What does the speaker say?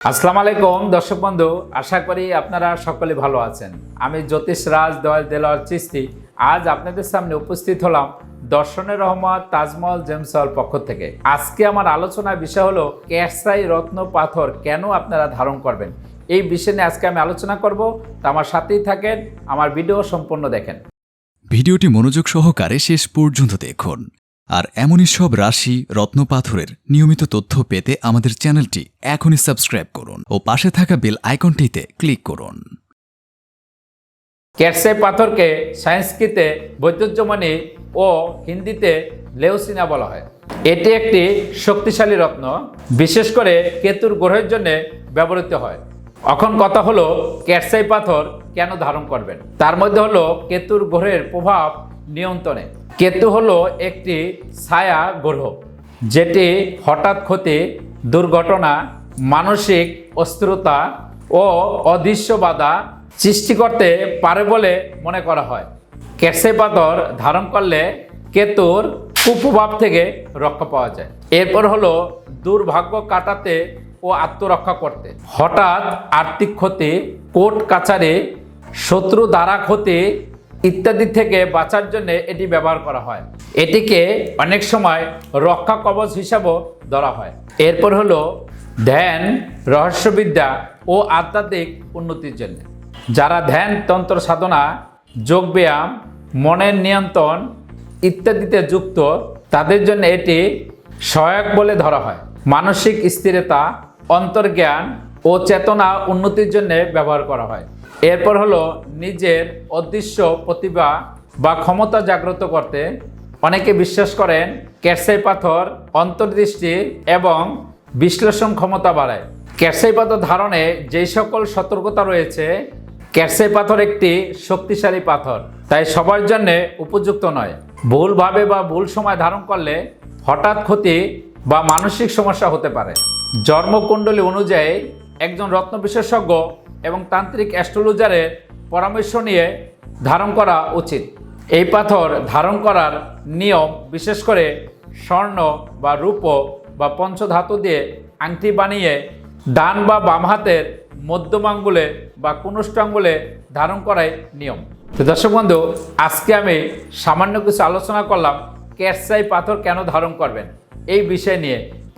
আসসালামু আলাইকুম, দর্শক বন্ধু। আশা করি আপনারা সকলে ভালো আছেন। আমি জ্যোতিষ রাজ দয়াল দেলোয়ার চিস্তি আজ আপনাদের সামনে উপস্থিত হলাম দর্শনের রহমত তাজমহল জেমসল পক্ষ থেকে। আজকে আমার আলোচনার বিষয় হলো ক্যারসাই রত্ন পাথর কেন আপনারা ধারণ করবেন? এই বিষয় নিয়ে আজকে আমি আলোচনা করব। তা আমার সাথেই থাকেন, আমার ভিডিও সম্পূর্ণ দেখেন। ভিডিওটি মনোযোগ সহকারে শেষ পর্যন্ত দেখুন। আর এমনই সব রাশি রত্নপাথরের নিয়মিত তথ্য পেতে আমাদের চ্যানেলটি এখনই সাবস্ক্রাইব করুন ও পাশে থাকা বেল আইকনটিতে ক্লিক করুন। ক্যারসাই পাথরকে সংস্কৃতে বৈদ্যুজ্যমণি ও হিন্দিতে লেউসিনা বলা হয়। এটি একটি শক্তিশালী রত্ন, বিশেষ করে কেতুর গ্রহের জন্য ব্যবহৃত হয়। এখন কথা হলো ক্যারসাই পাথর কেন ধারণ করবেন? তার মধ্যে হলো কেতুর গ্রহের প্রভাব নিয়ন্ত্রণে। কেতু হলো একটি ছায়া গ্রহ, যেটি হঠাৎ ক্ষতি, দুর্ঘটনা, মানসিক অস্থিরতা ও অদৃশ্য বাধা সৃষ্টি করতে পারে বলে মনে করা হয়। ক্যারসে পাথর ধারণ করলে কেতুর কুপ্রভাব থেকে রক্ষা পাওয়া যায়। এরপর হলো দুর্ভাগ্য কাটাতে ও আত্মরক্ষা করতে। হঠাৎ আর্থিক ক্ষতি, কোর্ট কাছারি, শত্রু দ্বারা ক্ষতি ইত্যাদি থেকে বাঁচার জন্য এটি ব্যবহার করা হয়। এটিকে অনেক সময় রক্ষা কবচ হিসাবেও ধরা হয়। এরপর হলো ধ্যান, রহস্যবিদ্যা ও আধ্যাত্মিক উন্নতির জন্য। যারা ধ্যান, তন্ত্র, সাধনা, যোগব্যায়াম, মনের নিয়ন্ত্রণ ইত্যাদিতে যুক্ত, তাদের জন্য এটি সহায়ক বলে ধরা হয়। মানসিক স্থিরতা, অন্তর্জ্ঞান ও চেতনা উন্নতির জন্য ব্যবহার করা হয়। এরপর হলো নিজের অদৃশ্য প্রতিভা বা ক্ষমতা জাগ্রত করতে অনেকে বিশ্বাস করেন ক্যারসাই পাথর, অন্তর্দৃষ্টি এবং বিশ্লেষণ ক্ষমতা বাড়ায়। ক্যারসাই পাথর ধারণে যেই সকল সতর্কতা রয়েছে ক্যারসাই পাথর একটি শক্তিশালী পাথর, তাই সবার জন্য উপযুক্ত নয়। ভুলভাবে বা ভুল সময় ধারণ করলে হঠাৎ ক্ষতি বা মানসিক সমস্যা হতে পারে। জন্মকুণ্ডলী অনুযায়ী একজন রত্ন বিশেষজ্ঞ এবং তান্ত্রিক অ্যাস্ট্রোলজারের পরামর্শ নিয়ে ধারণ করা উচিত। এই পাথর ধারণ করার নিয়ম বিশেষ করে স্বর্ণ বা রূপ বা পঞ্চধাতু দিয়ে আংটি বানিয়ে ডান বা বাম হাতের মধ্যমাঙ্গুলে বা কুনুষ্টাঙ্গুলে ধারণ করাই নিয়ম। তো দর্শক বন্ধু, আজকে আমি সামান্য কিছু আলোচনা করলাম ক্যারসাই পাথর কেন ধারণ করবেন? এই বিষয় নিয়ে।